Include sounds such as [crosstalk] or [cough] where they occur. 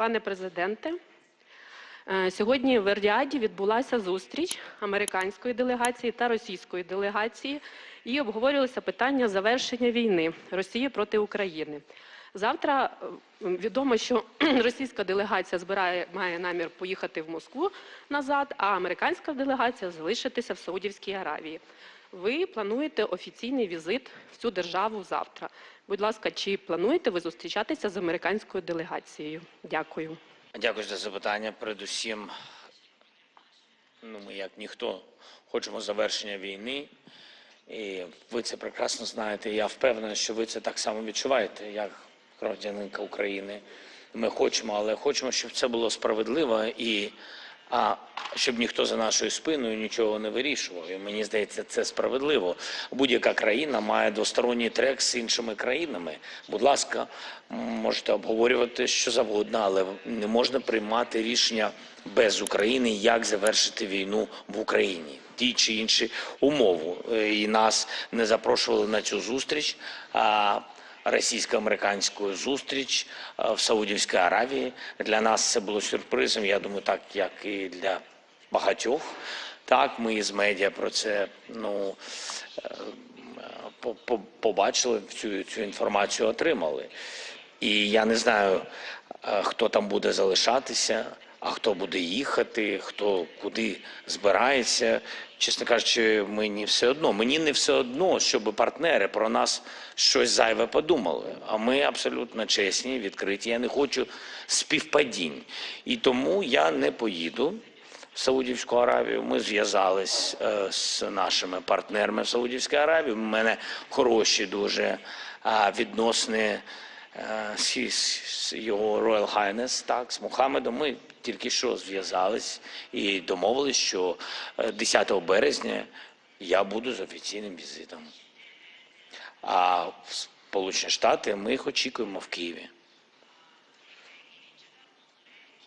Пане президенте, е, сьогодні в Ердіаді відбулася зустріч американської делегації та російської делегації, і обговорювалися питання завершення війни Росії проти України. Завтра е, відомо, що [clears throat] російська делегація збирає має намір поїхати в Москву назад, а американська делегація залишитися в Саудівській Аравії. Ви плануєте офіційний візит в цю державу завтра. Будь ласка, чи плануєте ви зустрічатися з американською делегацією? Дякую. Дякую за запитання. Передусім, ну, ми, як ніхто, хочемо завершення війни. І ви це прекрасно знаєте. Я впевнений, що ви це так само відчуваєте, як громадянинка України. Ми хочемо, але хочемо, щоб це було справедливо і а, щоб ніхто за нашою спиною нічого не вирішував. І мені здається, це справедливо. Будь-яка країна має двосторонній трек з іншими країнами. Будь ласка, можете обговорювати що завгодно, але не можна приймати рішення без України, як завершити війну в Україні. Ті чи інші умови. Е, І нас не запрошували на цю зустріч. А російсько-американську зустріч е, в Саудівській Аравії. Для нас це було сюрпризом. Я думаю, так як і для багатьох. Так, ми з медіа про це ну е, по- по- побачили цю, цю інформацію, отримали. І я не знаю, е, хто там буде залишатися, а хто буде їхати, хто куди збирається. Чесно кажучи, мені все одно. Мені не все одно, щоб партнери про нас щось зайве подумали. А ми абсолютно чесні, відкриті. Я не хочу співпадінь. І тому я не поїду в Саудівську Аравію. Ми зв'язались е, з нашими партнерами в Саудівській Аравії. У мене хороші дуже відносини його Royal Highness, так, з Мухаммедом. Ми тільки що зв'язались і домовились, що е, 10 березня я буду з офіційним візитом. А в Сполучені Штати ми їх очікуємо в Києві.